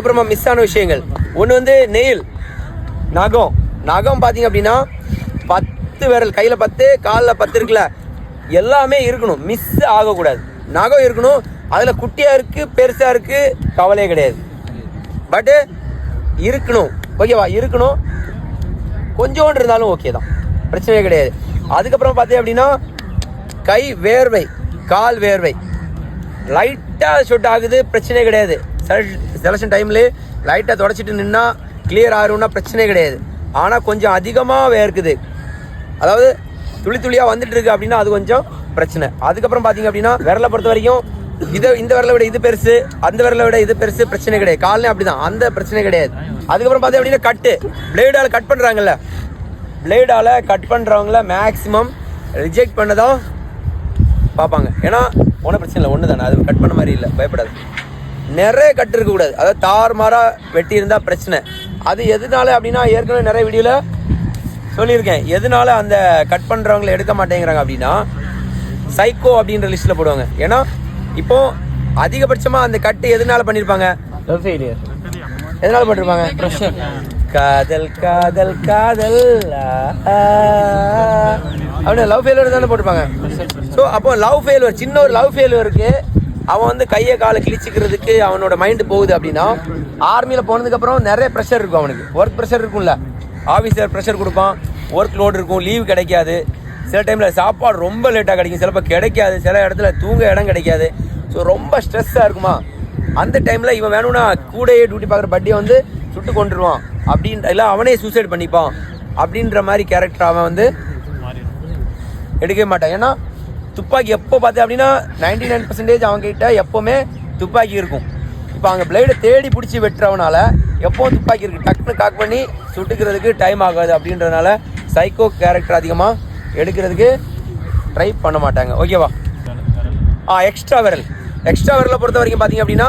அப்புறமா மிஸ் ஆன விஷயங்கள். ஒன்று வந்து நெயில் நகம். நகம் பார்த்தீங்க அப்படின்னா பத்து விரல் கையில் பத்து காலில் பத்து இருக்குல்ல? எல்லாமே இருக்கணும். மிஸ் ஆகக்கூடாது. நகம் இருக்கணும். அதில் குட்டியாக இருக்குது பெருசாக இருக்குது கவலையே கிடையாது. பட்டு இருக்கணும். ஓகேவா இருக்கணும். கொஞ்சோண்டு இருந்தாலும் ஓகே தான். பிரச்சனையே கிடையாது. அதுக்கப்புறம் பார்த்தீங்க அப்படின்னா கை வேர்வை கால் வேர்வை. லைட்டாக ஷூட் ஆகுது பிரச்சனையே கிடையாது. செலக்ஷன் டைம்லேயே லைட்டாக தொடச்சிட்டு நின்னா கிளியர் ஆகும்னா பிரச்சனை கிடையாது. ஆனால் கொஞ்சம் அதிகமாக வேர்க்குது. அதாவது துளி துளியாக வந்துட்டு இருக்கு அப்படின்னா அது கொஞ்சம் பிரச்சனை. அதுக்கப்புறம் பார்த்தீங்க அப்படின்னா விரலை பொறுத்த வரைக்கும் இதை இந்த விரலை விட இது பெருசு அந்த விரலை விட இது பெருசு பிரச்சனை கிடையாது. கால்லையும் அப்படிதான். அந்த பிரச்சனை கிடையாது. அதுக்கப்புறம் பார்த்தீங்க அப்படின்னா கட்டு பிளேடால் கட் பண்ணுறாங்கல்ல பிளேடால் கட் பண்ணுறவங்கள மேக்ஸிமம் ரிஜெக்ட் பண்ணதான் பார்ப்பாங்க. ஏன்னா ஒன்றும் பிரச்சனை இல்லை. ஒன்று தானே அது கட் பண்ண மாதிரி இல்லை. பயப்படாது. நிறைய கட் இருக்கக்கூடாது அதாவது தாறுமாறாக வெட்டி இருந்தால் பிரச்சனை. அது எதனால அப்படின்னா ஏற்கனவே நிறைய வீடியோவில் சொல்லியிருக்கேன். எதனால அந்த கட் பண்ணுறவங்களை எடுக்க மாட்டேங்கிறாங்க அப்படின்னா சைக்கோ அப்படின்ற லிஸ்ட்டில் போடுவாங்க. ஏன்னா இப்போ அதிகபட்சமாக அந்த கட்டு எதனால பண்ணியிருப்பாங்க எதனால பண்ணிருப்பாங்க? காதல் காதல் காதல். அப்படின்னு லவ் ஃபெயிலியர் தானே போட்டிருப்பாங்க. ஸோ அப்போ லவ் ஃபெயிலியர் சின்ன ஒரு லவ் ஃபெயிலியருக்கு அவன் வந்து கையை காலை கிழிச்சிக்கிறதுக்கு அவனோட மைண்டு போகுது அப்படின்னா ஆர்மியில் போனதுக்கப்புறம் நிறைய ப்ரெஷர் இருக்கும் அவனுக்கு. ஒர்க் ப்ரெஷர் இருக்கும்ல. ஆஃபீஸர் ப்ரெஷர் கொடுப்பான். ஒர்க் லோடு இருக்கும். லீவ் கிடைக்காது. சில டைமில் சாப்பாடு ரொம்ப லேட்டாக கிடைக்கும். சிலப்போ கிடைக்காது. சில இடத்துல தூங்க இடம் கிடைக்காது. ஸோ ரொம்ப ஸ்ட்ரெஸ்ஸாக இருக்குமா? அந்த டைமில் இவன் வேணும்னா கூடயே டியூட்டி பார்க்குற பட்டியை வந்து சுட்டு கொண்டுருவான் அப்படின்ற இல்லை அவனே சூசைட் பண்ணிப்பான். அப்படின்ற மாதிரி கேரக்டர் அவன் வந்து எடுக்கவே மாட்டான். ஏன்னா துப்பாக்கி எப்போ பார்த்தேன் அப்படின்னா நைன்டி நைன் பர்சன்டேஜ் அவங்ககிட்ட எப்போவுமே துப்பாக்கி இருக்கும். இப்போ அவங்க பிளேடை தேடி பிடிச்சி வெட்டுறவனால எப்போவும் துப்பாக்கி இருக்குது டக்குன்னு காக் பண்ணி சுட்டுக்கிறதுக்கு டைம் ஆகாது அப்படின்றதுனால சைக்கோ கேரக்டர் அதிகமாக எடுக்கிறதுக்கு ட்ரை பண்ண மாட்டாங்க. ஓகேவா ஆ எக்ஸ்ட்ரா விரல். எக்ஸ்ட்ரா விரலை பொறுத்த வரைக்கும் பார்த்தீங்க அப்படின்னா